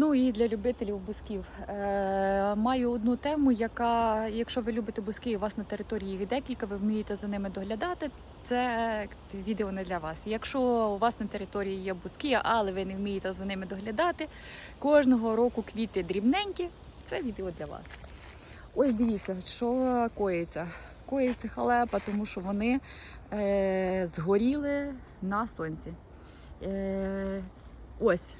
Ну і для любителів бусків е, маю одну тему, яка, якщо ви любите буски, у вас на території їх декілька, ви вмієте за ними доглядати. Це відео не для вас. Якщо у вас на території є буски, але ви не вмієте за ними доглядати, кожного року квіти дрібненькі, це відео для вас. Ось дивіться, що коїться. Коїться халепа, тому що вони е, згоріли на сонці. Е, ось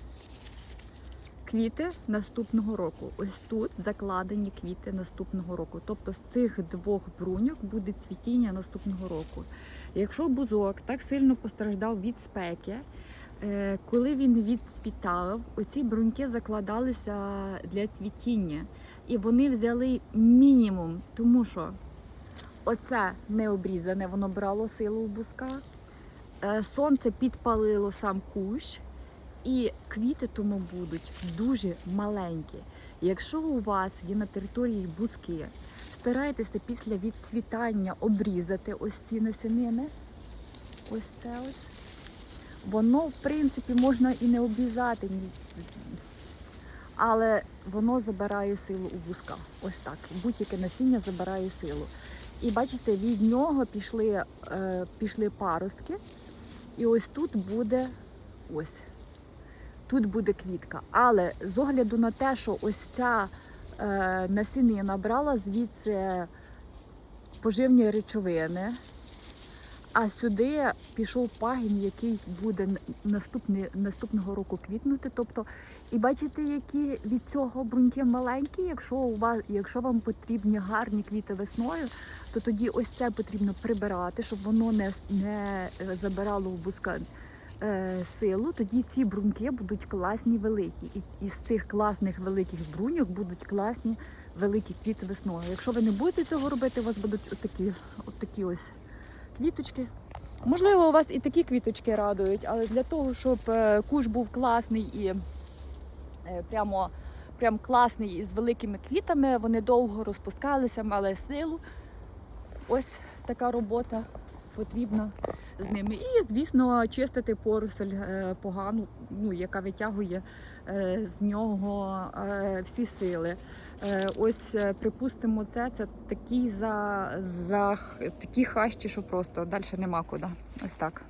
квіти наступного року. Ось тут закладені квіти наступного року. Тобто з цих двох бруньок буде цвітіння наступного року. Якщо бузок так сильно постраждав від спеки, е, коли він відцвітав, оці бруньки закладалися для цвітіння. І вони взяли мінімум, тому що оце не обрізане, воно брало силу в бузка. Е, Сонце підпалило сам кущ, і квіти тому будуть дуже маленькі. Якщо у вас є на території бузки, старайтеся після відцвітання обрізати ось ці насінини. Ось це ось. Воно, в принципі, можна і не обрізати, але воно забирає силу у бузка. Ось так. Будь-яке насіння забирає силу. І бачите, від нього пішли, е, пішли паростки. І ось тут буде ось. Тут буде квітка. Але з огляду на те, що ось ця е, насінина брала звідси поживні речовини, а сюди пішов пагін, який буде н- наступного року квітнути. Тобто, і бачите, які від цього бруньки маленькі. Якщо у вас, якщо вам потрібні гарні квіти весною, то тоді ось це потрібно прибирати, щоб воно не, не е, забирало в бузка е, силу. Тоді ці бруньки будуть класні великі. І із цих класних великих бруньок будуть класні великі квіти весною. Якщо ви не будете цього робити, у вас будуть отакі, отакі ось квіточки. Можливо, у вас і такі квіточки радують, але для того, щоб е, куш був класний і е, прямо, прям класний із великими квітами, вони довго розпускалися, мали силу. Ось така робота потрібна з ними. І, звісно, чистити поросль е, погану, ну, яка витягує е, з нього е, всі сили. Ось, припустимо, це, це такі, за, за, такі хащі, що просто далі нема куди. Ось так.